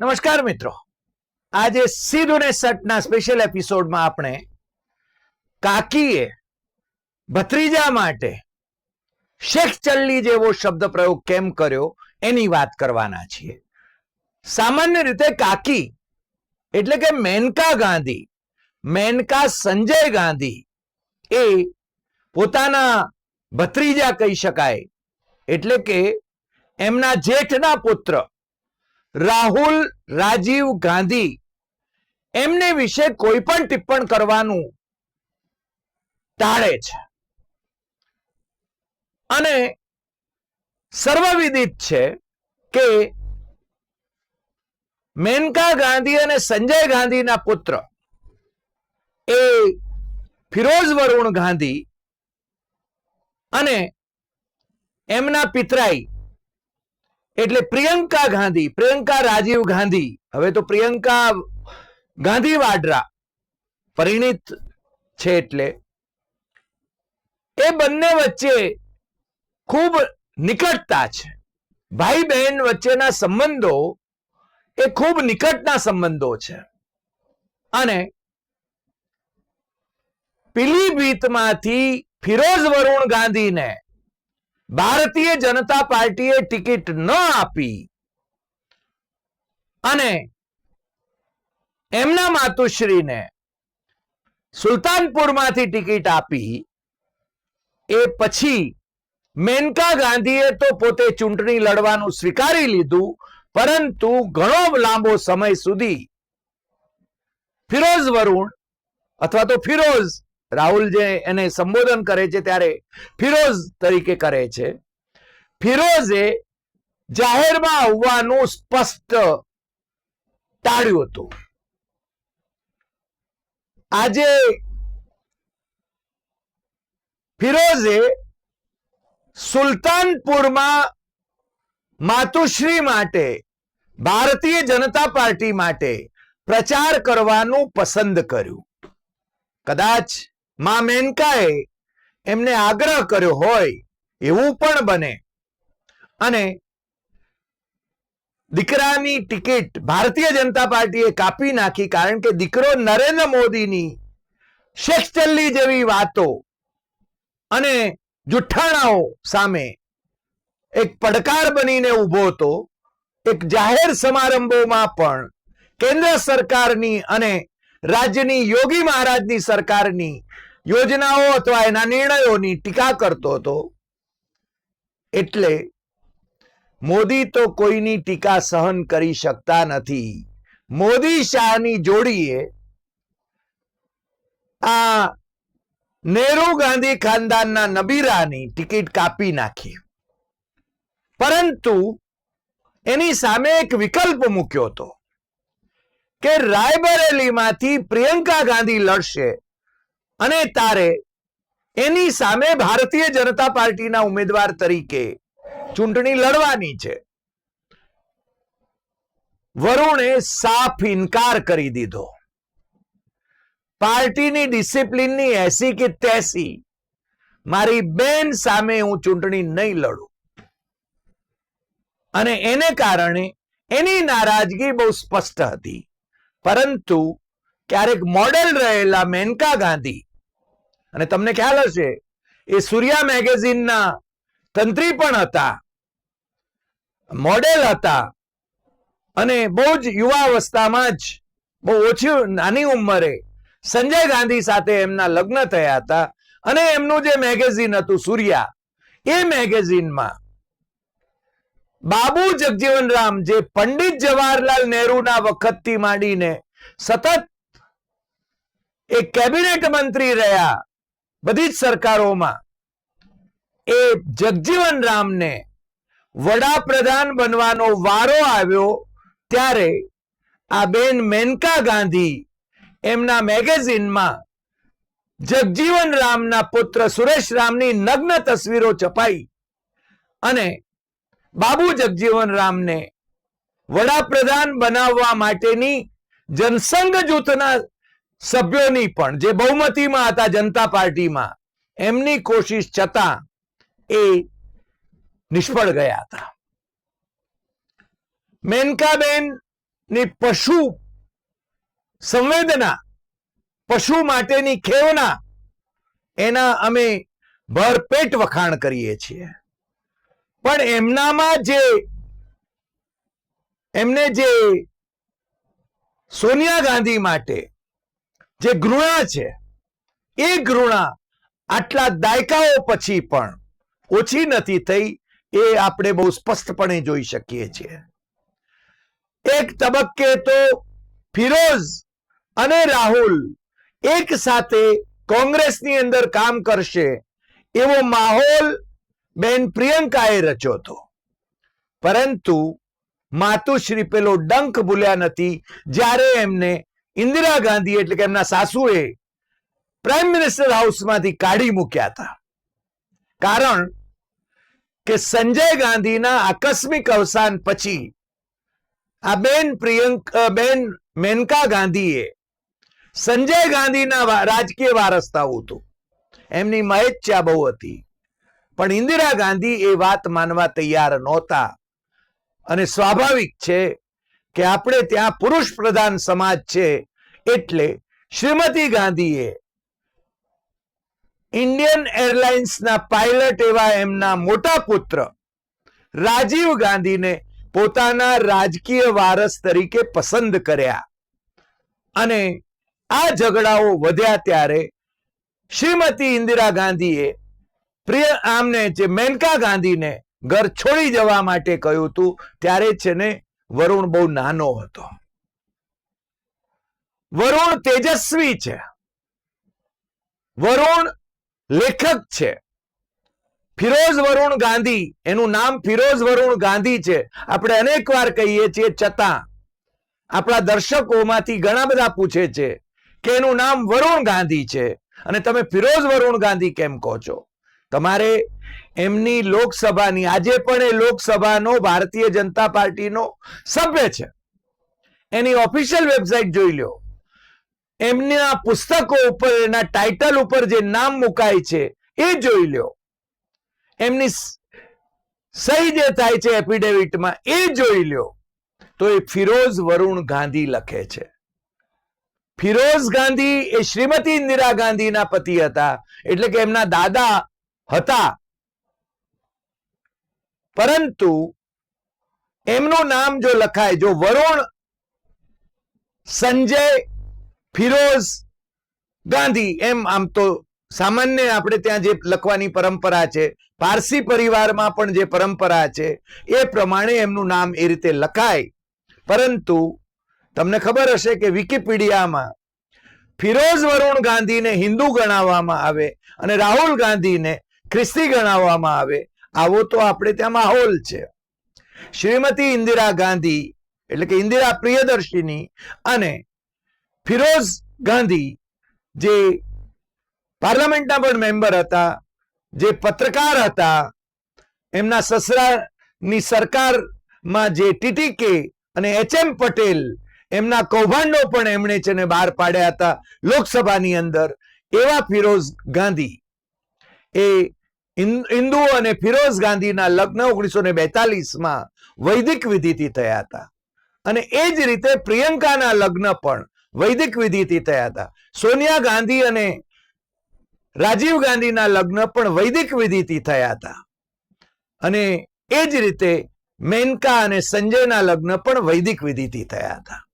નમસ્કાર મિત્રો. આજે સીધું ને સટના સ્પેશિયલ એપિસોડમાં આપણે કાકીએ ભત્રીજા માટે શેખ ચલ્લી જેવો શબ્દ પ્રયોગ કેમ કર્યો એની વાત કરવાના છીએ. સામાન્ય રીતે કાકી એટલે કે મેનકા ગાંધી, મેનકા સંજય ગાંધી એ પોતાના ભત્રીજા કહી શકાય. એટલે કે એમના જેઠના પુત્ર રાહુલ રાજીવ ગાંધી. એમને વિશે કોઈ પણ ટિપ્પણ કરવાનું ટાળે છે. અને સર્વવિદિત છે કે મેનકા ગાંધી અને સંજય ગાંધીના પુત્ર એ ફિરોઝ વરુણ ગાંધી અને એમના પિતરાઈ એટલે પ્રિયંકા ગાંધી, પ્રિયંકા રાજીવ ગાંધી. હવે તો પ્રિયંકા ગાંધી વાડરા પરિણીત છે એટલે. એ બંને વચ્ચે ખૂબ નિકટતા છે. ભાઈ બહેન વચ્ચેના સંબંધો એ ખૂબ નિકટના સંબંધો છે. અને પીલીભીતમાંથી ફિરોઝ વરુણ ગાંધીને ભારતીય જનતા પાર્ટીએ ટિકિટ ન આપી. અને એમના માતુશ્રીને સુલતાનપુરમાંથી ટિકિટ આપી, એ પછી મેનકા ગાંધીએ તો પોતે ચૂંટણી લડવાનું સ્વીકારી લીધું, પરંતુ ઘણો લાંબો સમય સુધી ફિરોઝ વરુણ અથવા તો ફિરોઝ રાહુલ જે એને સંબોધન કરે છે ત્યારે ફિરોઝ તરીકે કરે છે. ફિરોઝે જાહેરમાં આવવાનું સ્પષ્ટ ટાળ્યું હતું. આજે ફિરોઝે સુલતાનપુરમાં માતુશ્રી માટે, ભારતીય જનતા પાર્ટી માટે પ્રચાર કરવાનું પસંદ કર્યું. કદાચ મા મેનકાએ એમને આગ્રહ કર્યો હોય, એવું પણ બને. અને દીકરાની ટિકિટ ભારતીય જનતા પાર્ટીએ કાપી નાખી કારણ કે દીકરો નરેન્દ્ર મોદીની શેખ જેવી વાતો અને જુઠ્ઠાણાઓ સામે એક પડકાર બનીને ઊભો હતો. એક જાહેર સમારંભોમાં પણ કેન્દ્ર સરકારની અને રાજ્યની યોગી મહારાજની સરકારની યોજનાઓ અથવા એના નિર્ણયોની ટીકા કરતો હતો. એટલે મોદી તો કોઈની ટીકા સહન કરી શકતા નથી. મોદી શાહની જોડીએ આ નેહરુ ગાંધી ખાનદાનના નબીરાની ટિકિટ કાપી નાખી. પરંતુ એની સામે એક વિકલ્પ મૂક્યો હતો કે રાયબરેલીમાંથી પ્રિયંકા ગાંધી લડશે અને તારે એની સામે ભારતીય જનતા પાર્ટીના ઉમેદવાર તરીકે ચૂંટણી લડવાની છે. વરુણે સાફ ઇનકાર કરી દીધો. પાર્ટીની ડિસિપ્લિનની એસી કે તેસી, મારી બેન સામે હું ચૂંટણી નહીં લડું. અને એને કારણે એની નારાજગી બહુ સ્પષ્ટ હતી. પરંતુ ક્યારેક મોડેલ રહેલા મેનકા ગાંધી અને તમને ખ્યાલ હશે, એ સૂર્યા મેગેઝિનના તંત્રી પણ હતા, મોડેલ હતા, અને બહુ જ યુવા અવસ્થામાં જ, બહુ ઓછી નાની ઉંમરે સંજય ગાંધી સાથે એમના લગ્ન થયા હતા, અને એમનું જે મેગેઝિન હતું સૂર્યા, એ મેગેઝિનમાં બાબુ જગજીવન રામ જે પંડિત જવાહરલાલ નહેરુના વખતથી માંડીને સતત એ કેબિનેટ મંત્રી રહ્યા બધી જ સરકારોમાં એ જગજીવન રામને વડાપ્રધાન બનવાનો વારો આવ્યો ત્યારે આ બેન મેનકા ગાંધી એમના મેગેઝિનમાં જગજીવન રામના પુત્ર સુરેશ રામની નગ્ન તસવીરો છપાઈ અને બાબુ જગજીવન રામને વડાપ્રધાન બનાવવા માટેની જનસંઘ જૂથના સભ્યોની પણ, જે બહુમતીમાં હતા જનતા પાર્ટીમાં, એમની કોશિશ છતાં એ નિષ્ફળ ગયા હતા. મેનકાબેનની પશુ સંવેદના, પશુ માટેની ખેવના, એના અમે ભરપેટ વખાણ કરીએ છીએ. પણ એમનામાં જે, એમને જે સોનિયા ગાંધી માટે જે ઘૃણા છે, એ ઘૃણા આટલા દાયકાઓ પછી પણ ઓછી નથી થઈ, એ આપણે બહુ સ્પષ્ટપણે જોઈ શકીએ છીએ. એક તબક્કે તો ફિરોઝ અને રાહુલ એક સાથે કોંગ્રેસની અંદર કામ કરશે, એવો માહોલ બેન પ્રિયંકાએ રચ્યો હતો. પરંતુ માતુશ્રી પેલો ડંક ભૂલ્યા નથી, જ્યારે એમને ઇન્દિરા ગાંધી એટલે કે એમના સાસુએ પ્રાઇમ મિનિસ્ટર હાઉસમાંથી કાઢી મૂક્યા હતા. કારણ કે સંજય ગાંધીના આકસ્મિક અવસાન પછી આ બેન પ્રિયંક બેન મેનકા ગાંધીએ સંજય ગાંધીના રાજકીય વારસતા હતું એમની મહેચ્છા બહુ હતી. પણ ઇન્દિરા ગાંધી એ વાત માનવા તૈયાર નહોતા અને સ્વાભાવિક છે કે આપણે ત્યાં પુરુષ પ્રધાન સમાજ છે એટલે શ્રીમતી ગાંધીએ ઇન્ડિયન એરલાઇન્સના પાયલટ એવા એમના મોટા પુત્ર રાજીવ ગાંધીને પોતાના રાજકીય વારસ તરીકે પસંદ કર્યા. અને આ ઝઘડાઓ વધ્યા ત્યારે શ્રીમતી ઇન્દિરા ગાંધીએ પ્રિય આમને જે મેનકા ગાંધીને ઘર છોડી જવા માટે કહ્યું હતું, ત્યારે છે ને વરુણ બહુ નાનો હતો. વરુણ તેજસ્વી છે. વરુણ લેખક છે. ફિરોઝ વરુણ ગાંધી, એનું નામ ફિરોઝ વરુણ ગાંધી છે. આપણે અનેક વાર કહીએ છીએ છતાં, આપણા દર્શકોમાંથી ઘણા બધા પૂછે છે કે એનું નામ વરુણ ગાંધી છે. અને તમે ફિરોઝ વરુણ ગાંધી કેમ કહો છો? તમારે એમની લોકસભાની, આજે પણ એ લોકસભાનો ભારતીય જનતા પાર્ટીનો સભ્ય છે. એની ઓફિશિયલ વેબસાઇટ જોઈ લો એમના પુસ્તકો ઉપર, એના ટાઇટલ ઉપર જે નામ મુકાય છે, એ જોઈ લો એમની સહી જે થાય છે એફિડેવિટમાં એ જોઈ લો તો એ ફિરોઝ વરુણ ગાંધી લખે છે. ફિરોઝ ગાંધી એ શ્રીમતી ઇન્દિરા ગાંધીના પતિ હતા. એટલે કે એમના દાદા હતા. પરંતુ એમનું નામ જો લખાય, જો વરુણ, સંજય, ફિરોઝ, ગાંધી, એમ આમ તો સામાન્ય આપણે ત્યાં જે લખવાની પરંપરા છે, પારસી પરિવારમાં પણ જે પરંપરા છે, એ પ્રમાણે એમનું નામ એ રીતે લખાય. પરંતુ તમને ખબર હશે કે વિકિપીડિયામાં ફિરોઝ વરુણ ગાંધીને હિન્દુ ગણાવવામાં આવે અને રાહુલ ગાંધીને ખ્રિસ્તી ગણાવવામાં આવે. આવો તો આપણે ત્યાં માહોલ છે. શ્રીમતી ઇન્દિરા ગાંધી, એટલે કે ઇન્દિરા પ્રિયદર્શિની અને ફિરોઝ ગાંધી જે પાર્લામેન્ટના પણ મેમ્બર હતા, જે પત્રકાર હતા, એમના સસરાની સરકારમાં જે ટીટીકે અને એચ એમ પટેલ એમના કૌભાંડો પણ એમણે છે ને બહાર પાડ્યા હતા લોકસભાની અંદર, એવા ફિરોઝ ગાંધી. એ હિન્દુ અને ફિરોઝ ગાંધીના લગ્ન ઓગણીસો ને બેતાલીસમાં વૈદિક વિધિથી થયા હતા. અને એ જ રીતે પ્રિયંકાના લગ્ન પણ વૈદિક વિધિથી થયા હતા. સોનિયા ગાંધી અને રાજીવ ગાંધીના લગ્ન પણ વૈદિક વિધિથી થયા હતા. અને એ જ રીતે મેનકા અને સંજયના લગ્ન પણ વૈદિક વિધિથી થયા હતા.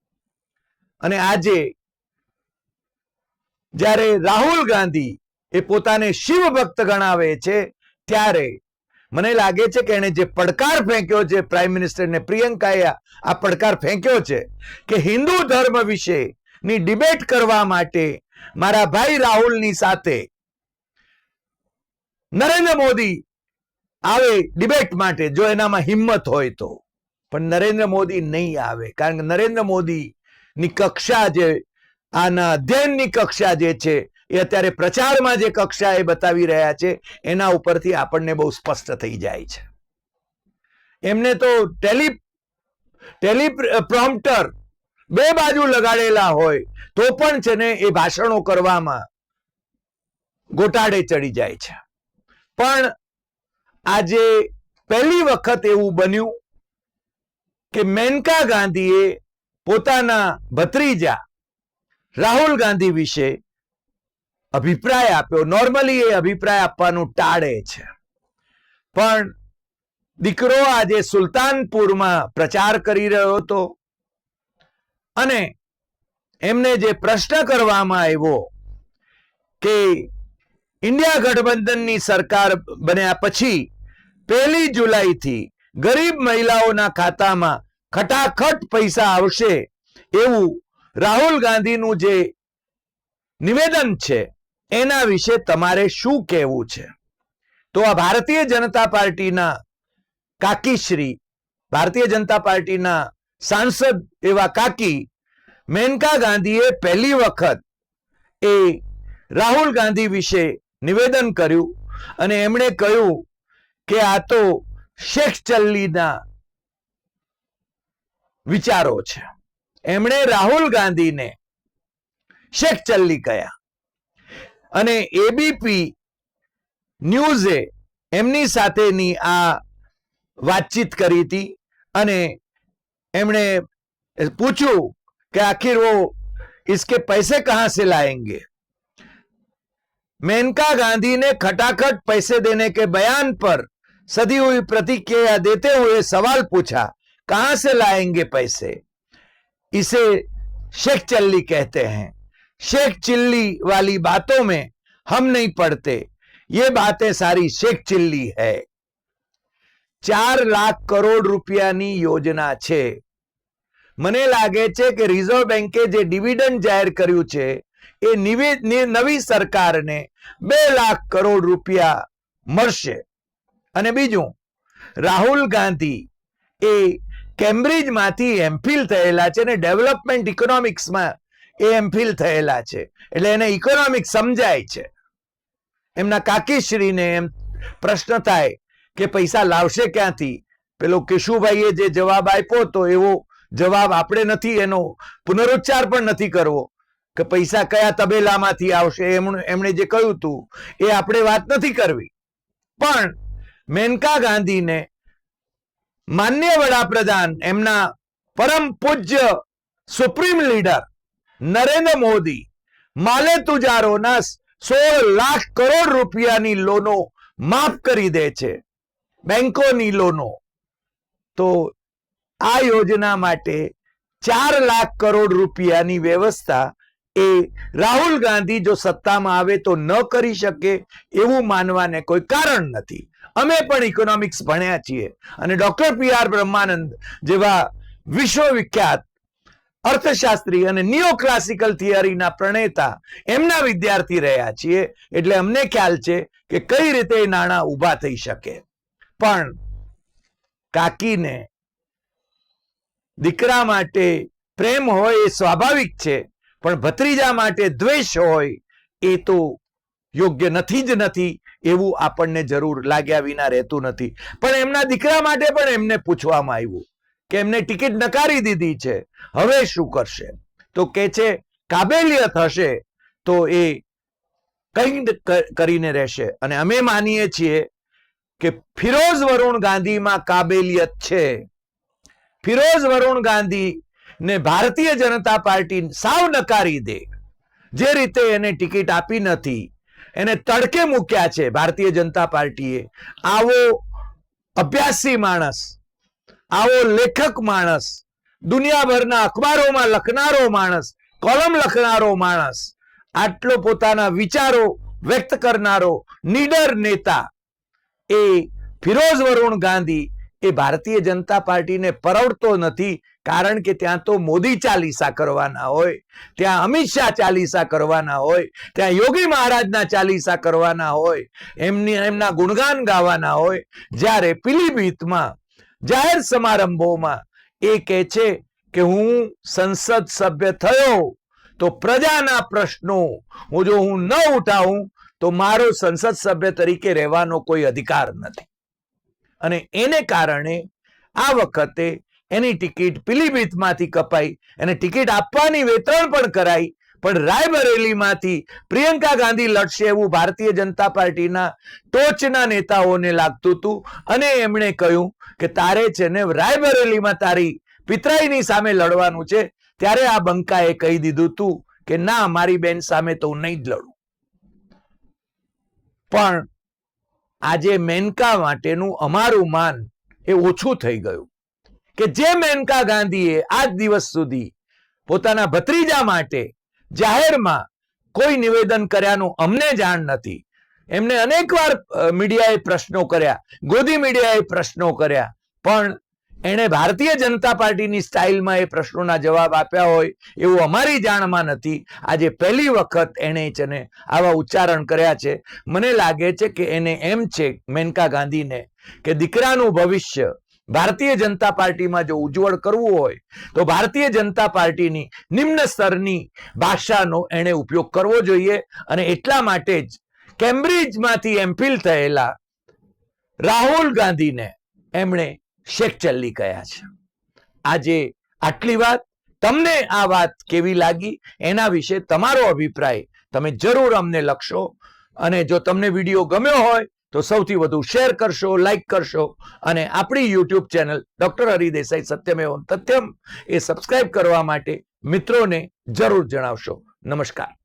અને આજે જ્યારે રાહુલ ગાંધી એ પોતાને શિવ ભક્ત ગણાવે છે ત્યારે મને લાગે છે કે એણે જે પડકાર ફેંક્યો છે પ્રાઇમ મિનિસ્ટરને પ્રિયંકાએ આ પડકાર ફેંક્યો છે કે હિન્દુ ધર્મ વિશે ની ડિબેટ કરવા માટે મારા ભાઈ રાહુલની સાથે નરેન્દ્ર મોદી આવે ડિબેટ માટે, જો એનામાં હિંમત હોય તો. પણ નરેન્દ્ર મોદી નહીં આવે, કારણ કે નરેન્દ્ર મોદી ની કક્ષા જે આના અધ્યયનની કક્ષા જે છે એ અત્યારે પ્રચારમાં જે કક્ષા એ બતાવી રહ્યા છે, એના ઉપરથી આપણને બહુ સ્પષ્ટ થઈ જાય છે. એમને તો ટેલી ટેલી પ્રોમ્પ્ટર બે બાજુ લગાડેલા હોય, તો પણ છે ને એ ભાષણો કરવામાં ગોટાળે ચડી જાય છે. પણ આજે પહેલી વખત એવું બન્યું કે મેનકા ગાંધીએ પોતાના ભત્રીજા રાહુલ ગાંધી વિશે અભિપ્રાય આપ્યો. નોર્મલી એ અભિપ્રાય આપવાનું ટાળે છે. પણ દીકરો આજે સુલતાનપુરમાં પ્રચાર કરી રહ્યો હતો અને એમને જે પ્રશ્ન કરવામાં આવ્યો કે ઇન્ડિયા ગઠબંધનની સરકાર બન્યા પછી પહેલી જુલાઈથી ગરીબ મહિલાઓના ખાતામાં ખટાખટ પૈસા આવશે એવું રાહુલ ગાંધીનું જે નિવેદન છે એના વિશે તમારે શું કહેવું છે? તો આ ભારતીય જનતા પાર્ટીના કાકીશ્રી ભારતીય જનતા પાર્ટીના સાંસદ એવા કાકી મેનકા ગાંધીએ પહેલી વખત એ રાહુલ ગાંધી વિશે નિવેદન કર્યું અને એમણે કહ્યું કે આ તો શેખ ચલ્લીના વિચારો છે. એમણે રાહુલ ગાંધીને શેખ ચલ્લી કહ્યા. અને એબીપી ન્યૂઝે એમની સાથેની આ વાતચીત કરી હતી અને એમણે પૂછ્યું कि आखिर वो इसके पैसे कहां से लाएंगे मेनका गांधी ने खटाखट पैसे देने के बयान पर सदी हुई प्रतिक्रिया देते हुए सवाल पूछा कहां से लाएंगे पैसे इसे शेख चल्ली कहते हैं शेख चिल्ली वाली बातों में हम नहीं पढ़ते ये बातें सारी शेख चिल्ली है ચાર લાખ કરોડ રૂપિયાની યોજના છે મને લાગે છે કે રિઝર્વ બેન્કે જે ડિવિડન્ડ જાહેર કર્યું છે એ નિવે- ની નવી સરકારને બે લાખ કરોડ રૂપિયા મળશે અને બીજું રાહુલ ગાંધી એ કેમ્બ્રિજમાંથી એમફિલ થયેલા છે અને ડેવલપમેન્ટ ઇકોનોમિક્સમાં એ એમફિલ થયેલા છે. એટલે એને ઇકોનોમિક સમજાય છે. એમના કાકીશ્રીને એમ પ્રશ્ન થાય કે પૈસા લાવશે ક્યાંથી? પેલો કેશુભાઈએ જે જવાબ આપ્યો તો એવો જવાબ આપણે નથી, એનો પુનરુચ્ચાર પણ નથી કરવો કે પૈસા કયા તબેલામાંથી આવશે. એમણે એમણે જે કહ્યું હતું એ આપણે વાત નથી કરવી. પણ મેનકા ગાંધીને માન્ય વડાપ્રધાન એમના પરમ પૂજ્ય સુપ્રીમ લીડર નરેન્દ્ર મોદી, માલે તુજારોના સોળ લાખ કરોડ રૂપિયાની લોનો માફ કરી દે છે, બેંકોની લોનો. તો આ યોજના માટે ચાર લાખ કરોડ રૂપિયાની વ્યવસ્થા એ રાહુલ ગાંધી જો સત્તામાં આવે તો ન કરી શકે એવું માનવાને કોઈ કારણ નથી. અમે પણ ઇકોનોમિક્સ ભણ્યા છીએ અને ડોક્ટર પી આર બ્રહ્માનંદ જેવા વિશ્વવિખ્યાત અર્થશાસ્ત્રી અને નિયો ક્લાસિકલ થિયરીના પ્રણેતા એમના વિદ્યાર્થી રહ્યા છીએ. એટલે અમને ખ્યાલ છે કે કઈ રીતે નાણાં ઊભા થઈ શકે. પણ કાકીને દીકરા માટે પ્રેમ હોય એ સ્વાભાવિક છે, પણ ભત્રીજા માટે દ્વેષ હોય એ તો યોગ્ય નથી જ નથી એવું આપણને જરૂર લાગ્યા વિના રહેતું નથી. પણ એમના દીકરા માટે પણ એમને પૂછવામાં આવ્યું. કે એમને ટિકિટ નકારી દીધી છે. હવે શું કરશે? તો કે છે, કાબેલિયત હશે તો એ કંઈક કરીને રહેશે. અને અમે માનીએ છીએ કે ફિરોઝ વરુણ ગાંધીમાં કાબેલિયત છે. ફિરોઝ વરુણ ગાંધી ને ભારતીય જનતા પાર્ટી સાવ નકારી દે. જે રીતે એને ટિકિટ આપી નથી. એને તડકે મૂક્યા છે ભારતીય જનતા પાર્ટીએ. આવો અભ્યાસી માણસ આવો લેખક માણસ, દુનિયાભરના અખબારોમાં લખનારો માણસ, કોલમ લખનારો માણસ, આટલો પોતાના વિચારો વ્યક્ત કરનારો નીડર નેતા એ ફિરોઝ વરુણ ગાંધી એ ભારતીય જનતા પાર્ટીને પરવડતો નથી, કારણ કે ત્યાં તો મોદી ચાલીસા કરવાના હોય, ત્યાં અમિત શાહ ચાલીસા કરવાના હોય, ત્યાં યોગી મહારાજના ચાલીસા કરવાના હોય, એમની, એમના ગુણગાન ગાવાના હોય, જ્યારે પીલીભીતમાં જાહેર સમારંભોમાં એ કહે છે કે હું સંસદ સભ્ય થયો તો પ્રજાના પ્રશ્નો, હું જો હું ન ઉઠાવું તો મારો સંસદ સભ્ય તરીકે રહેવાનો કોઈ અધિકાર નથી. અને એને કારણે આ વખતે એની ટિકિટ પીલીભીતમાંથી કપાઈ, એને ટિકિટ આપવાની વેતરણ પણ કરાઈ પણ રાયબરેલીમાંથી પ્રિયંકા ગાંધી લડશે એવું ભારતીય જનતા પાર્ટીના ટોચના નેતાઓને લાગતું હતું. અને એમણે કહ્યું કે તારે છે ને રાયબરેલીમાં તારી પિતરાઈની સામે લડવાનું છે. ત્યારે આ બંકાએ કહી દીધું હતું કે ના, મારી બેન સામે તો હું નહીં જ લડું. પણ આજે મેનકા માટેનું અમારું માન એ ઓછું થઈ ગયું કે જે મેનકા ગાંધીએ આજ દિવસ સુધી પોતાના ભત્રીજા માટે જાહેરમાં કોઈ નિવેદન કર્યાનું અમને જાણ નથી. એમને અનેકવાર મીડિયાએ પ્રશ્નો કર્યા, ગોદી મીડિયાએ પ્રશ્નો કર્યા, પણ એણે ભારતીય જનતા પાર્ટીની સ્ટાઇલમાં એ પ્રશ્નોના જવાબ આપ્યા હોય એવું અમારી જાણમાં નથી. આજે પહેલી વખત એણે ને આવા ઉચ્ચારણ કર્યા છે. મને લાગે છે કે એને એમ છે મેનકા ગાંધીને કે દીકરાનું ભવિષ્ય ભારતીય જનતા પાર્ટીમાં જો ઉજ્જવળ કરવું હોય, તો ભારતીય જનતા પાર્ટીની નિમ્ન સ્તરની ભાષાનો એણે ઉપયોગ કરવો જોઈએ અને એટલા માટે જ કેમ્બ્રિજમાંથી એમફિલ થયેલા રાહુલ ગાંધીને એમણે શેખ ચલ્લી કહ્યા છે. આજે આટલી વાત, તમને આ વાત કેવી લાગી? એના વિશે તમારો અભિપ્રાય તમે જરૂર અમને લખશો અને જો તમને વીડિયો ગમ્યો હોય તો સૌથી વધુ શેર કરશો લાઈક કરશો અને આપણી YouTube channel doctor Hari Desai Satyamev Tathyam એ સબસ્ક્રાઇબ કરવા માટે મિત્રોને જરૂર જણાવશો. નમસ્કાર.